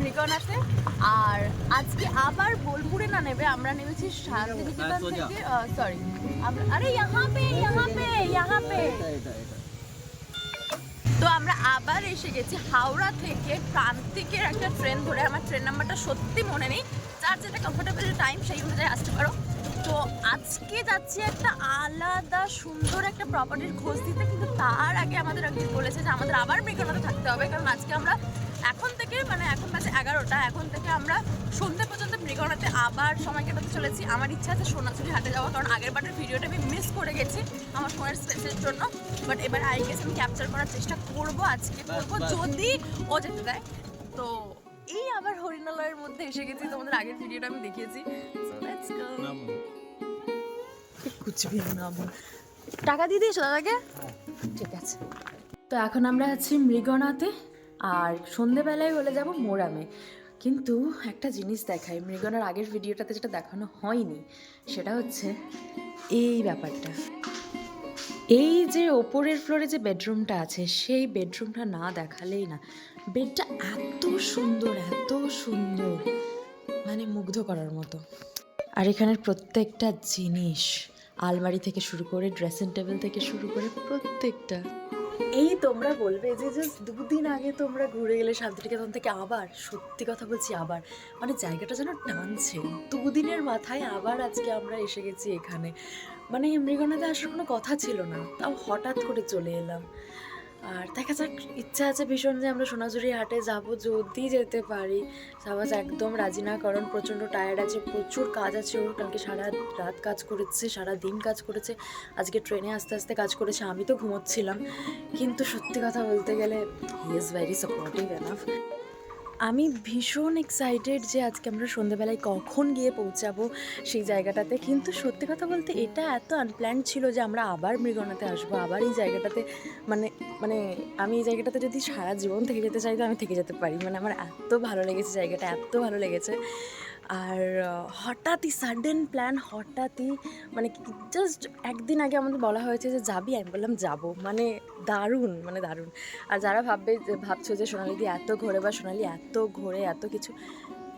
মৃগন আছে। আর আজকে আবার বোলপুরে না নেবে আমরা নেমেছি শান্তিনিকেতন থেকে সরি আরে ইহা পে ইহা পে ইহা পে তো আমরা আবার এসে গেছি হাওড়া থেকে প্রান্তিকের একটা ট্রেন ধরে। আমার ট্রেন নাম্বারটা সত্যি মনে নেই। যার যেটা কমফোর্টেবল টাইম সেই অনুযায়ী আসতে পারো। তো আজকে যাচ্ছি একটা আলাদা সুন্দর একটা প্রপার্টির খোঁজ দিতে কিন্তু তার আগে আমাদের একদিন বলেছে যে আমাদের আবার মেঘনাতে থাকতে হবে। কারণ আজকে আমরা থেকে মানে এখন বাজে এগারোটা এখন থেকে আমরা সন্ধ্যে পর্যন্ত মৃগনাতে আবার সময় কাটাতে চলেছি। আমার ইচ্ছা আছে সোনাঝুরি হাটে যাওয়া কারণ আগের বারের ভিডিওটা আমি মিস করে গেছি আমার ফোনের স্পেসের জন্য। বাট এবার আই গেস আমি ক্যাপচার করার চেষ্টা করব আজকে করব যদি ও যেতে দেয়। তো এই আবার হরিণালয়ের মধ্যে এসে গেছি তোমাদের আগের ভিডিওটা আমি দেখিয়েছি। নাম। টাকা দিয়ে দিয়েছ দাদাকে? ঠিক আছে। তো এখন আমরা আছি মৃগনাতে আর সন্ধেবেলায় হলে যাব মোরামে। কিন্তু একটা জিনিস দেখাই, মৃগনার আগের ভিডিওটাতে যেটা দেখানো হয়নি, সেটা হচ্ছে এই ব্যাপারটা। এই যে ওপরের ফ্লোরে যে বেডরুমটা আছে, সেই বেডরুমটা না দেখালেই না বেডটা এত সুন্দর এত সুন্দর মানে মুগ্ধ করার মতো। আর এখানের প্রত্যেকটা জিনিস, আলমারি থেকে শুরু করে ড্রেসিং টেবিল থেকে শুরু করে প্রত্যেকটা। এই তোমরা বলবে যে জাস্ট দুদিন আগে তোমরা ঘুরে গেলে শান্তিনিকেতন থেকে আবার, সত্যি কথা বলছি আবার মানে জায়গাটা যেন টানছে। দুদিনের মাথায় আবার আজকে আমরা এসে গেছি এখানে। মানে মৃগনাতে আসার কোনো কথা ছিল না, তাও হঠাৎ করে চলে এলাম। আর দেখা যাক, ইচ্ছা আছে ভীষণ যে আমরা সোনাঝুরি হাটে যাব, যদি যেতে পারি। সাবাজ একদম রাজি না, কারণ প্রচণ্ড টায়ার্ড আছে, প্রচুর কাজ আছে ওর। কালকে সারা রাত কাজ করেছে, সারা দিন কাজ করেছে। আজকে ট্রেনে আস্তে আস্তে কাজ করেছে, আমি তো ঘুমোচ্ছিলাম। কিন্তু সত্যি কথা বলতে গেলে he is very supportive enough আমি ভীষণ এক্সাইটেড যে আজকে আমরা সন্ধ্যেবেলায় কখন গিয়ে পৌঁছাবো সেই জায়গাটাতে। কিন্তু সত্যি কথা বলতে এটা এত আনপ্ল্যান ছিল যে আমরা আবার মৃগনাতে আসব, আবার এই জায়গাটাতে। মানে মানে আমি এই জায়গাটাতে যদি সারা জীবন থেকে যেতে চাই, তো আমি থেকে যেতে পারি। মানে আমার এত ভালো লেগেছে জায়গাটা, এত ভালো লেগেছে। আর হঠাৎই সাডেন প্ল্যান হঠাৎই মানে জাস্ট একদিন আগে আমাদের বলা হয়েছে যে, যাবি? আমি বললাম, যাব। মানে দারুণ মানে দারুণ। আর যারা ভাববে, যে, ভাবছ যে সোনালি দি এত ঘোরে বা সোনালি এত ঘোরে এত কিছু,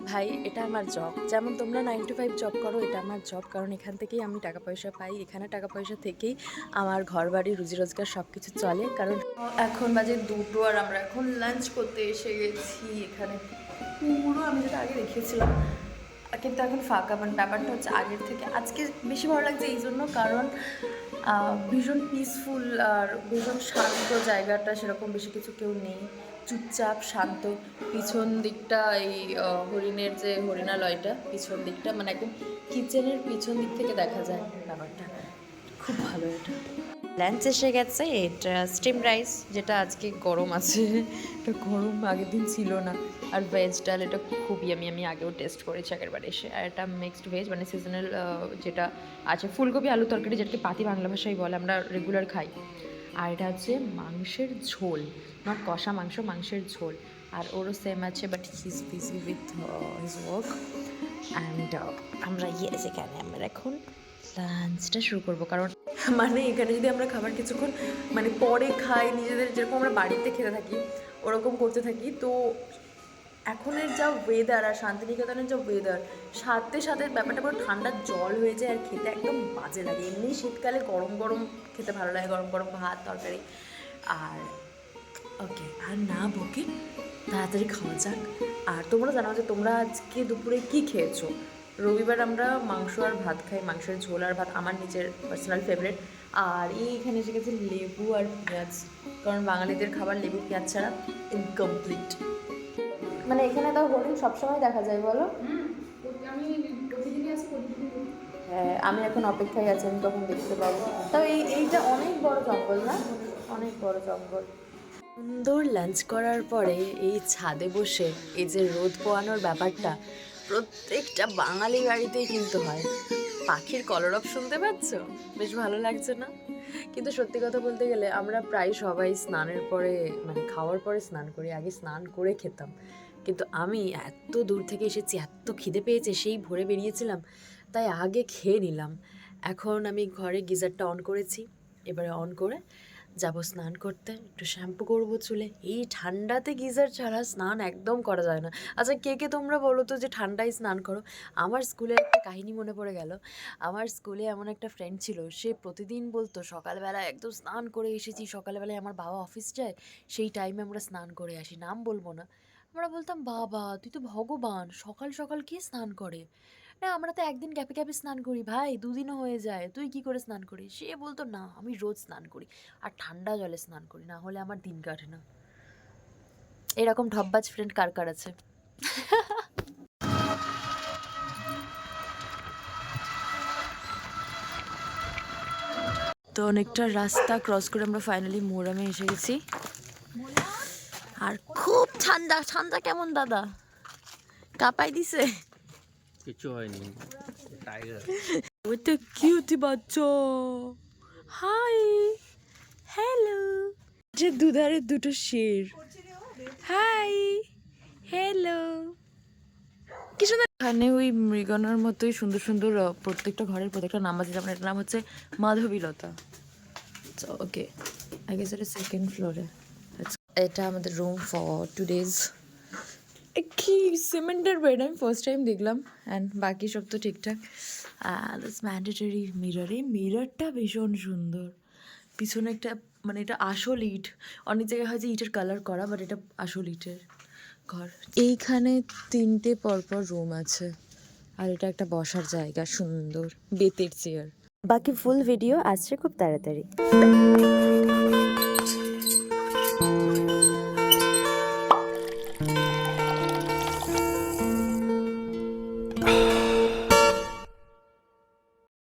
ভাই, এটা আমার জব যেমন তোমরা নাইন টু ফাইভ জব করো, এটা আমার জব কারণ এখান থেকেই আমি টাকা পয়সা পাই। এখানে টাকা পয়সা থেকেই আমার ঘর বাড়ি রুজি রোজগার সব কিছু চলে। কারণ এখন বাজে দুটো আর আমরা এখন লাঞ্চ করতে এসে গেছি এখানে। পুরো আমি যেটা আগে দেখিয়েছিলাম কিন্তু এখন ফাঁকা মানে ব্যাপারটা হচ্ছে আগের থেকে। আজকে বেশি ভালো লাগছে এই জন্য, কারণ ভীষণ পিসফুল আর ভীষণ শান্ত জায়গাটা, সেরকম বেশি কিছু কেউ নেই। চুপচাপ, শান্ত। পিছন দিকটা, এই হরিণের যে হরিণালয়টা, পিছন দিকটা মানে একদম কিচেনের পিছন দিক থেকে দেখা যায় ব্যাপারটা। খুব ভালো এটা। লাঞ্চ এসে গেছে, এটা স্টিম রাইস যেটা আজকে গরম আছে। এটা গরম আগের দিন ছিল না। আর ভেজ ডাল এটা খুবই আমি আমি আগেও টেস্ট করেছি আগের বার এসে। আর এটা মিক্সড ভেজ মানে সিজনাল যেটা আছে, ফুলকপি আলু তরকারি, যেটাকে পাতি বাংলা ভাষায় বলে, আমরা রেগুলার খাই। আর এটা হচ্ছে মাংসের ঝোল। নট কষা মাংস, মাংসের ঝোল। আর ওরও সেম আছে but his busy with his work and আমরা ইয়েস এখানে আমরা এখন লাঞ্চটা শুরু করব। কারণ মানে এখানে যদি আমরা খাবার কিছুক্ষণ মানে পরে খাই, নিজেদের যেরকম আমরা বাড়িতে খেতে থাকি, ওরকম করতে থাকি, তো এখনের যা ওয়েদার আর শান্তিনিকেতনের যা ওয়েদার সাথে সাথে ব্যাপারটা পুরো ঠান্ডা জল হয়ে যায় আর খেতে একদম বাজে লাগে। এমনি শীতকালে গরম গরম খেতে ভালো লাগে, গরম গরম ভাত, তরকারি। আর ওকে, আর না বকে, তাড়াতাড়ি খাওয়া যাক। আর তোমরা জানো যে তোমরা আজকে দুপুরে কি খেয়েছো? রবিবার আমরা মাংস আর ভাত খাই মাংসের ঝোল আর ভাত আমার নিজের পার্সোনাল ফেভারিট আর এই এখানে এসে গেছে লেবু আর পেঁয়াজ কারণ বাঙালিদের খাবার লেবু পেঁয়াজ ছাড়া ইনকমপ্লিট মানে এখানে তো হরিণ সবসময় দেখা যায় বলো? হ্যাঁ আমি এখন অপেক্ষায় আছি আমি তখন দেখতে পাবো। তো এই এইটা অনেক বড় জঙ্গল না? অনেক বড় জঙ্গল। সুন্দর লাঞ্চ করার পরে এই ছাদে বসে এই যে রোদ পোয়ানোর ব্যাপারটা প্রত্যেকটা বাঙালি বাড়িতেই কিন্তু হয়। পাখির কলরব শুনতে পাচ্ছ? বেশ ভালো লাগছে না? কিন্তু সত্যি কথা বলতে গেলে আমরা প্রায় সবাই স্নানের পরে মানে খাওয়ার পরে স্নান করি, আগে স্নান করে খেতাম। কিন্তু আমি এত দূর থেকে এসেছি, এত খিদে পেয়েছে, সেই ভোরে বেরিয়েছিলাম, তাই আগে খেয়ে নিলাম। এখন আমি ঘরে গিজারটা অন করেছি। এবারে অন করে যাব স্নান করতে, একটু শ্যাম্পু করব চুলে। এই ঠান্ডাতে গিজার ছাড়া স্নান একদম করা যায় না। আচ্ছা কে কে তোমরা বলো তো যে ঠান্ডায় স্নান করো? আমার স্কুলে একটা কাহিনী মনে পড়ে গেল। আমার স্কুলে এমন একটা ফ্রেন্ড ছিল, সে প্রতিদিন বলতো, সকালবেলা একদম স্নান করে এসেছি সকালবেলায় আমার বাবা অফিস যায়, সেই টাইমে আমরা স্নান করে আসি। নাম বলব না। আমরা বলতাম, বাবা, তুই তো ভগবান, সকাল সকাল কে স্নান করে? না আমরা তো একদিন ক্যাপে ক্যাপে স্নান করি ভাই দুদিনও হয়ে যায়। তুই কি করে স্নান করিস? সে বলতো না আমি রোজ স্নান করি। আর ঠান্ডা জলে স্নান করি না হলে আমার দিন কাটে না। এরকম ঢব্বাজ ফ্রেন্ড কার কার আছে? তো অনেকটা রাস্তা ক্রস করে আমরা ফাইনালি মোরামে এসে গেছি। আর খুব ঠান্ডা ঠান্ডা কেমন দাদা? কাঁপাই দিছে? কিছু হয়নি। টাইগার হাই হ্যালো যে দুধারে দুটো শের। হাই হ্যালো কি সুন্দর এখানে ওই মৃগনার মতোই সুন্দর সুন্দর প্রত্যেকটা ঘরের প্রত্যেকটা নাম আছে, যেমন এটার নাম হচ্ছে মাধবীলতা। ওকে আই গেস এটা সেকেন্ড ফ্লোরে এটা আমাদের রুম ফর টু ডেজ কি সিমেন্টের বেড আমি ফার্স্ট টাইম দেখলাম অ্যান্ড বাকি সব তো ঠিকঠাক। দিস ম্যান্ডেটরি মিরর এই মিররটা ভীষণ সুন্দর। পিছনে একটা মানে এটা আসল ইট। অনেক জায়গায় হয় যে ইটের কালার করা বাট এটা আসল ইটের ঘর। এইখানে তিনটে পরপর রুম আছে। আর এটা একটা বসার জায়গা, সুন্দর। বেতের চেয়ার বাকি ফুল ভিডিও আসছে খুব তাড়াতাড়ি।